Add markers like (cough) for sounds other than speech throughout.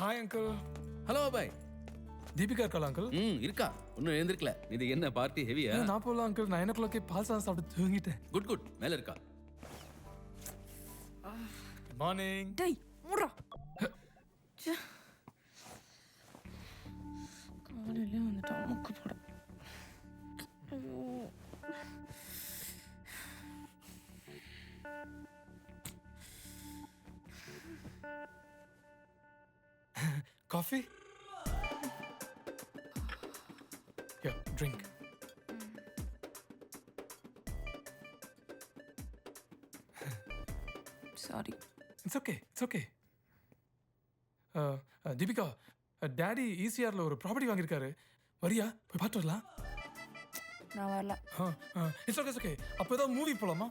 Hi uncle hello பாய் தீபிகா இருக்காளா uncle ம் இருக்கா. இன்னும் எழுந்திருக்கல. இது என்ன பார்ட்டி ஹெவியா நான் போகலாம் அங்கிள் நைன் ஓ கிளாக்கே பால் சாதம் சாப்பிட்டு தூங்கிட்டேன். குட் குட் மேல இருக்கா? மார்னிங் டேய் மூடுறா. காலையிலே வந்துட்டு அமுக்கு போட. ஐயோ. Coffee yeah drink sorry it's okay it's okay Deepika daddy ஈசிஆர்ல ஒரு ப்ராப்பர்ட்டி வாங்கியிருக்காரு. வரியா? போய் பார்த்து வரலாம். நான் வரல. இட்ஸ் ஓகே ஓகே அப்போ ஏதாவது மூவி போலாமா?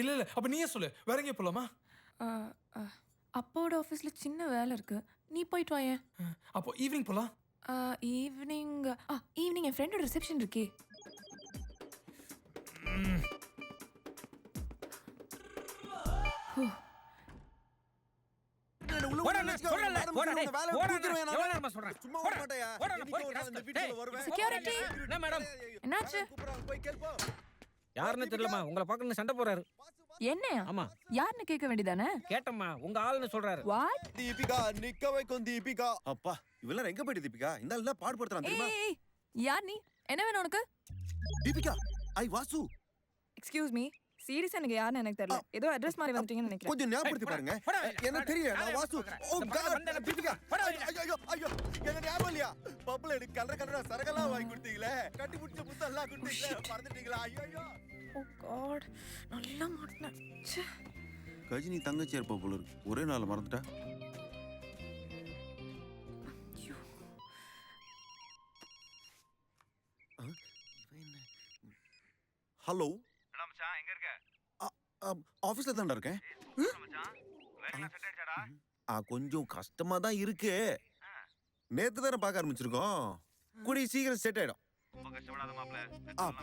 இல்லை இல்லை அப்போ நீயே சொல்லு. வேற எங்கேயும் போலாமா? ஆ, ஆ, அப்பாவோட ஆஃபீஸில் சின்ன வேலை இருக்கு. நீ போயிட்டு வாயேன். அப்போ ஈவினிங் போலாம்? ஈவினிங் ஆ ஈவினிங் என் ஃப்ரெண்டோட ரிசப்ஷன் இருக்கே. செக்யூரிட்டி என்ன மேடம் என்னாச்சு? யாருன்னு தெரியலமா உங்களை பார்க்கணும் சண்டை போறாரு என்னையா? ஆமா. யாருன்னு கேட்க வேண்டியதானே? கேட்டம்மா உங்க ஆளுன்னு சொல்றாரு. வாட் தீபிகா நிக்க வைக்கும் தீபிகா. அப்பா இவெல்லாம் எங்க போயிட்டு தீபிகா? இந்த ஆள் என்ன பாடுபடுத்துறான் தெரியுமா? ஏய் யார் நீ? என்ன வேணும் உனக்கு? Deepika I Vasu. Excuse me சீரியஸா எனக்கு யாருன்னு எனக்கு தெரியல. ஏதோ அட்ரஸ் மாதிரி வந்துட்டீங்கன்னு நினைக்கிறேன். கொஞ்சம் ஞாபகப்படுத்தி பாருங்க. என்ன தெரியல நான் வாசு ஓ காட் தீபிகா ஐயோ ஐயோ ஐயோ என்ன ஞாபகம் இல்லையா? பப்ல எனக்கு கலர கலரா சரகெல்லாம் வாங்கி கொடுத்தீங்களே? கட்டி பிடிச்ச புத்தெல்லாம் கொடுத்தீங்களே? மறந்துட்டீங்களா? ஐயோ. ஓ காட் நல்லா மாட்டினேன் கஜினி தங்கச்சி இருப்பா போல இருக்கு. ஒரே நாள் மறந்துட்டா. ஹலோ? மச்சான் எங்க இருக்க? ஆபீஸ்ல தான்டா இருக்கேன். கொஞ்சம் கஷ்டமா தான் இருக்கு நேத்து தானே பார்க்க ஆரம்பிச்சிருக்கோம். கூடிய சீக்கிரம் செட் ஆயிடும். ரொம்ப கஷ்டப்படாத மாப்ள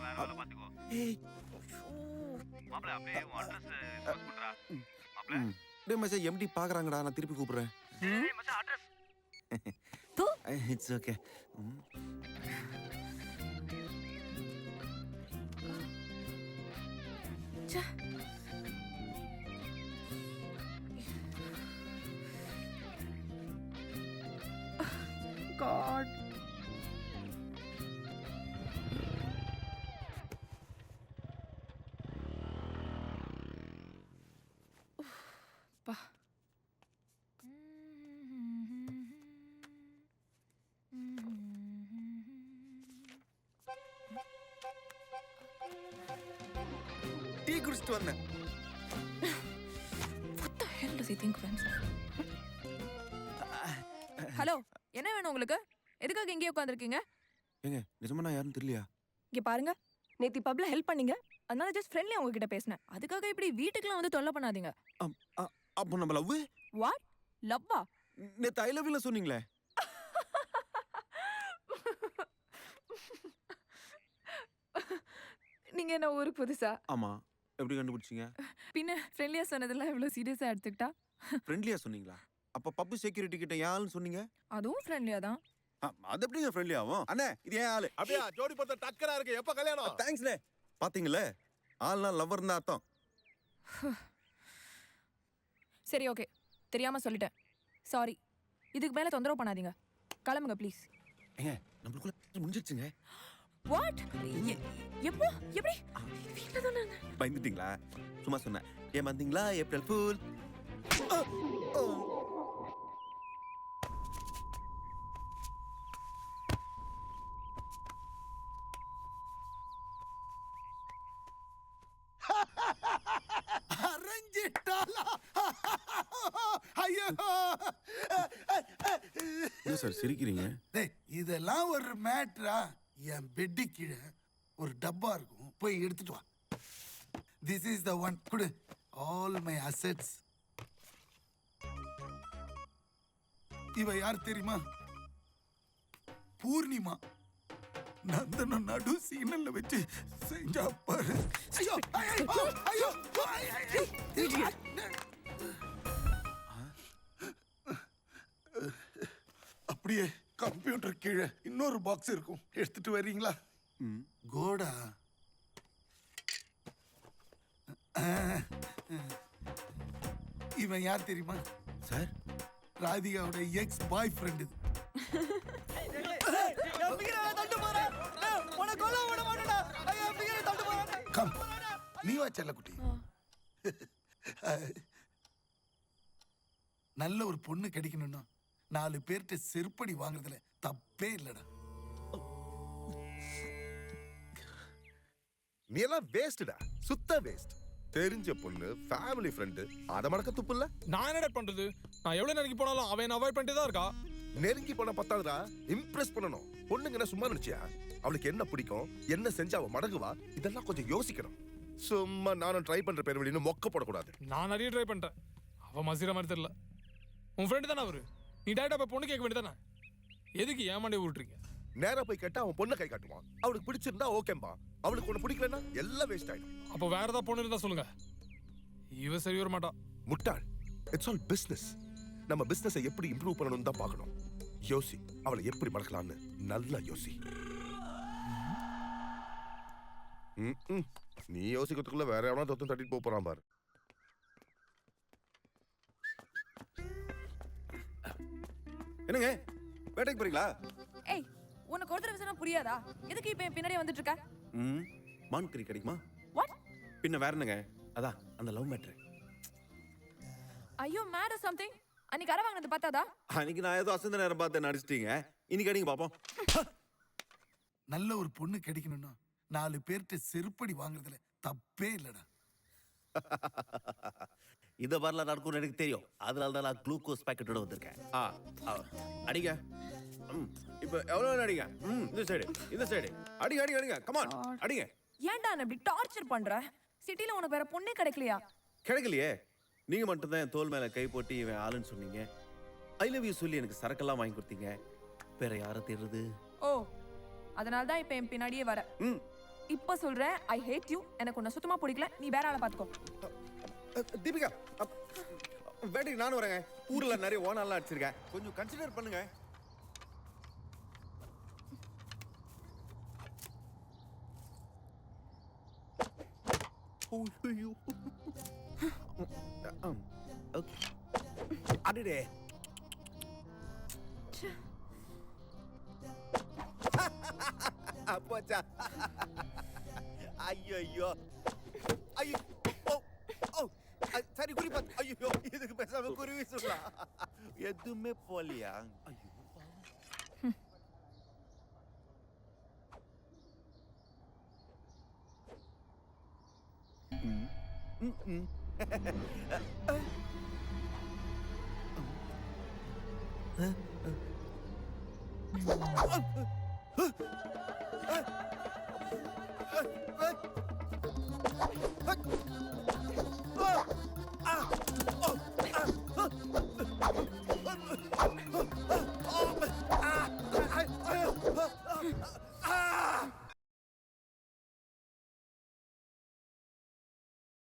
வேற. வேலை பாத்துக்கோ மாப்ள அப்படியே உன் அட்ரஸ் போஸ்ட் பண்றா மாப்ள. டேய் மச்சான் எம்டி பாக்குறாங்கடா நான் திருப்பி கூப்பிடுறேன். ஏய் மச்சான் அட்ரஸ் இட்ஸ் ஓகே ச்சே. Of himself? ஹலோ என்ன வேணும் உங்களுக்கு? எதுக்காக இங்கே உட்காந்துருக்கீங்க ஏங்க நிஜமா நான் யாருன்னு தெரியலையா? இங்க பாருங்க. நேத்தி பப்ல ஹெல்ப் பண்ணீங்க. அதனால ஜஸ்ட் ஃப்ரெண்ட்லி உங்ககிட்ட பேசினேன். அதுக்காக இப்படி வீட்டுக்குலாம் வந்து தொல்லை பண்ணாதீங்க. அம், அ- அப்போ நம்ம லவ்? வாட் லவ்வா நேத்து ஐ லவ் சொன்னீங்களே. நீங்க என்ன ஒரு புதுசா? ஆமா. எப்படி கண்டுபிடிச்சீங்க? பின்ன ஃப்ரெண்ட்லியா சொன்னதெல்லாம் இவ்வளவு சீரியஸா எடுத்துக்கிட்டா? ஃப்ரெண்ட்லியா சொன்னீங்களா? அப்ப பப்பு செக்யூரிட்டி கிட்ட ஏன் ஆளுன்னு சொன்னீங்க? அதுவும் ஃப்ரெண்ட்லியா தான். அ, அது எப்படிங்க ஃப்ரெண்ட்லி ஆகும் அண்ணே இது ஏன் ஆளு? அப்படியா ஜோடி பொறுத்த டக்கரா இருக்கு. எப்ப கல்யாணம்? தேங்க்ஸ்ண்ணே பாத்தீங்களே ஆள்னா லவ்வர் தான் அர்த்தம். (sighs) சரி ஓகே தெரியாம சொல்லிட்டேன். சாரி இதுக்கு மேல தொந்தரவு பண்ணாதீங்க. கிளம்புங்க ப்ளீஸ் ஏங்க நம்மளுக்குள்ள முடிஞ்சிருச்சுங்க. (gasps) வாட் எப்போ? எப்படி? வீட்டில் தானே இருந்தேன். பயந்துட்டீங்களா? சும்மா சொன்னேன். ஏன் வந்தீங்களா? April fool. சார் சிரிக்கிறீங்க? டேய் இதெல்லாம் ஒரு மேட்ரா? என் பெட்டு கீழே ஒரு டப்பா இருக்கும். போய் எடுத்துட்டு வா. திஸ் இஸ் த ஒன் குடு. ஆல் மை அசெட்ஸ் இவ யார் தெரியுமா? பூர்ணிமா. நந்தன நடு சீனல்ல வச்சு செஞ்சா பாரு. ஐயோ ஐயோ ஐயோ, ஐயோ அப்படியே கம்ப்யூட்டர் கீழே இன்னொரு பாக்ஸ் இருக்கும். எடுத்துட்டு வர்றீங்களா கோடா. இவன் யார் தெரியுமா? சார். ராதிகாவோட எக்ஸ் பாய் ஃப்ரெண்ட் இது. கம் நீ வா செல்லக்குட்டி. நல்ல ஒரு பொண்ணு கிடைக்கணும்னா நாலு பேர்கிட்ட செருப்படி வாங்குறதுல தப்பே இல்லடா. நீ எல்லாம் வேஸ்டடா சுத்த வேஸ்ட் தெரிஞ்ச பொண்ணு ஃபேமிலி ஃப்ரெண்டு அத மடக்க துப்பு இல்ல நான் என்னடா பண்றது? நான் எவ்வளவு நெருங்கி போனாலும் அவன் அவாய்ட் பண்ணிட்டு தான் இருக்கா? நெருங்கி போன பத்தாதுடா. இம்ப்ரெஸ் பண்ணணும். பொண்ணுங்க என்ன சும்மா நினைச்சியா? அவளுக்கு என்ன பிடிக்கும்? என்ன செஞ்சா அவ மடங்குவா? இதெல்லாம் கொஞ்சம் யோசிக்கணும். சும்மா நானும் ட்ரை பண்ற பேர் வழின்னு மொக்க போடக்கூடாது. நான் நிறைய ட்ரை பண்ணிட்டேன். அவ மசிற மாதிரி தெரியல. உன் ஃப்ரெண்டு தானே அவரு? நீ டேரக்டா போய் பொண்ணு கேட்க வேண்டியதானே எதுக்கு ஏமாண்டே விட்டுறீங்க நேரா போய் கேட்டா அவன் பொண்ணை கை காட்டுவான். அவளுக்கு பிடிச்சிருந்தா ஓகேம்பா. அவளுக்கு ஒண்ணு பிடிக்கலன்னா எல்லாம் வேஸ்ட் ஆயிடும். அப்போ வேற ஏதாவது பொண்ணு இருந்தா சொல்லுங்க. இவ சரி வர மாட்டா. முட்டாள். இட்ஸ் ஆல் பிசினஸ் நம்ம பிசினஸை எப்படி இம்ப்ரூவ் பண்ணணும் தான் பார்க்கணும். யோசி அவளை எப்படி மடக்கலாம்னு நல்லா யோசி. நீ யோசிக்கிறதுக்குள்ள வேற எவனா தொத்தம் தட்டிட்டு போறான் பாரு. என்னங்க? வேட்டைக்கு போறீங்களா? ஏய் உனக்கு ஒருத்தர் விசனா புரியாதா? எதுக்கு இப்போ பின்னாடியே வந்துட்டு இருக்க ம் மான் கறி கிடைக்குமா? வாட் பின்ன வேற என்னங்க? அதான் அந்த லவ் மேட்ரு ஐயோ மேட் சம்திங் அன்னைக்கு அரை வாங்கினது பார்த்தாதா? அன்னைக்கு நான் ஏதோ அசந்த நேரம் பார்த்து நடிச்சிட்டீங்க. இன்னைக்கு அடிங்க பாப்போம். நல்ல ஒரு பொண்ணு கிடைக்கணும்னா நாலு பேர்கிட்ட செருப்படி வாங்குறதுல தப்பே இல்லடா. (laughs) இந்த மாதிரிலாம் நடக்கும்னு எனக்கு தெரியும். அதனால தான் நான் குளுக்கோஸ் பாக்கெட்டோட வந்திருக்கேன். ஆ ஆ, அடிங்க. ம் இப்போ எவ்வளோ அடிங்க. ம் இந்த சைடு இந்த சைடு அடிங்க அடிங்க அடிங்க. கமான் அடிங்க. ஏன்டா என்ன இப்படி டார்ச்சர் பண்ற? சிட்டில உனக்கு வேற பொண்ணே கிடைக்கலையா? கிடைக்கலையே. நீங்க மட்டும் தான் என் தோல் மேல கை போட்டு இவன் ஆளுன்னு சொன்னீங்க. ஐ லவ் யூ சொல்லி எனக்கு சரக்கெல்லாம் வாங்கி கொடுத்தீங்க. வேற யாரை தேடுறது? ஓ அதனால தான் இப்போ என் பின்னாடியே வர. ம். இப்போ சொல்றேன் ஐ ஹேட் யூ எனக்கு உன்னை சுத்தமா பிடிக்கல. நீ வேற ஆளை பாத்துக்கோ தீபிகா வேட்டைக்கு நானும் வரேங்க. ஊர்ல நிறைய ஓனாலாம் அடிச்சிருக்கேன். கொஞ்சம் கன்சிடர் பண்ணுங்க. ஐயோ. 아, 자리 구리밭 아유 얘들 그 배사면 꾸리고 있을라 얘 눈매 뻘리양 아유 응응 아, 아, 아, 아, 아, 아,